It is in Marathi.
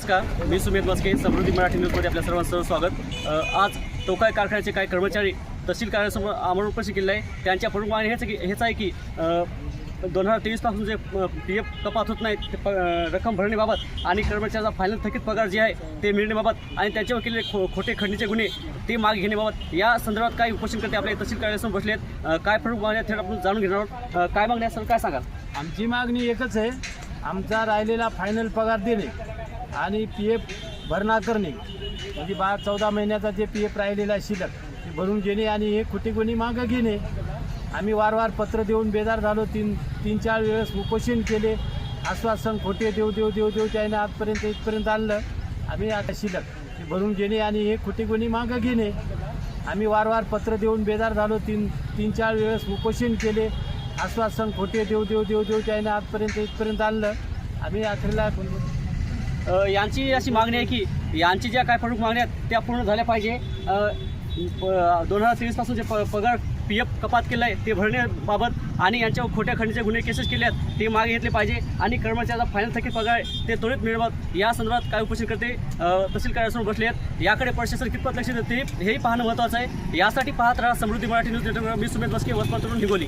नमस्कार मी सुमित मस्के समृद्धी मराठी न्यूजमध्ये आपल्या सर्वांचं स्वागत. आज टोकाय कारखान्याचे काही कर्मचारी तहसील कार्यालयासमोर आमरण उपस्थित केले आहे. त्यांच्या प्रमुख मागणी हेच हेच आहे की दोन हजार तेवीसपासून जे पी एफ कपात होत नाही ते प रक्कम भरण्याबाबत आणि कर्मचाऱ्याचा फायनल थकीत पगार जे आहे ते मिळण्याबाबत आणि त्यांच्यावर केलेले खो खोटे खंडीचे गुन्हे ते मागे घेण्याबाबत या संदर्भात काही उपोषणकर्ते आपल्या तहसील कार्यालयासमोर बसले आहेत काय प्रमुख मागण्या थेट आपण जाणून घेणार आहोत. काय मागण्या सर? काय सांगाल? आमची मागणी एकच आहे. आमचा राहिलेला फायनल पगार देणे आणि पी एफ भरणा करणे. म्हणजे बारा चौदा महिन्याचा जे पी एफ राहिलेला आहे शिल्लक ते भरून घेणे आणि हे कुठे कोणी मागं घेणे. आम्ही वारंवार पत्र देऊन बेजार झालो तीन तीन चार वेळेस उपोषण केले. आश्वासन खोटे देऊ देऊ देऊ देऊ त्याने आजपर्यंत इथपर्यंत आणलं. आम्ही आता शिल्लक ते भरून घेणे आणि हे कुठे कोणी मागं घेणे. आम्ही वारंवार पत्र देऊन बेजार झालो तीन तीन चार वेळेस उपोषण केले. आश्वासन खोटे देऊ देऊ देऊ देऊ त्याने आजपर्यंत इथपर्यंत आणलं. आम्ही अखेरला अ, यांची अशी मागणी आहे की यांची ज्या काय प्रमुख मागण्या आहेत त्या पूर्ण झाल्या पाहिजे. दोन हजार तेवीसपासून जे प पगार पी एफ कपात केलं आहे ते भरण्याबाबत आणि यांच्यावर खोट्या खंडीचे गुन्हे केसेस केले आहेत ते मागे घेतले पाहिजे. आणि कर्मचाऱ्याचा फायनल थकीत पगार आहे ते त्वरित मिळवत या संदर्भात काय उपोषण करते तहसील कार्यासमोर बसले आहेत. याकडे प्रशासन कितपत लक्ष देते हेही पाहणं महत्त्वाचं आहे. यासाठी पाहत राहा समृद्धी मराठी न्यूज नेटवर्क मी सुमेध बसके वसपातून हिगोली.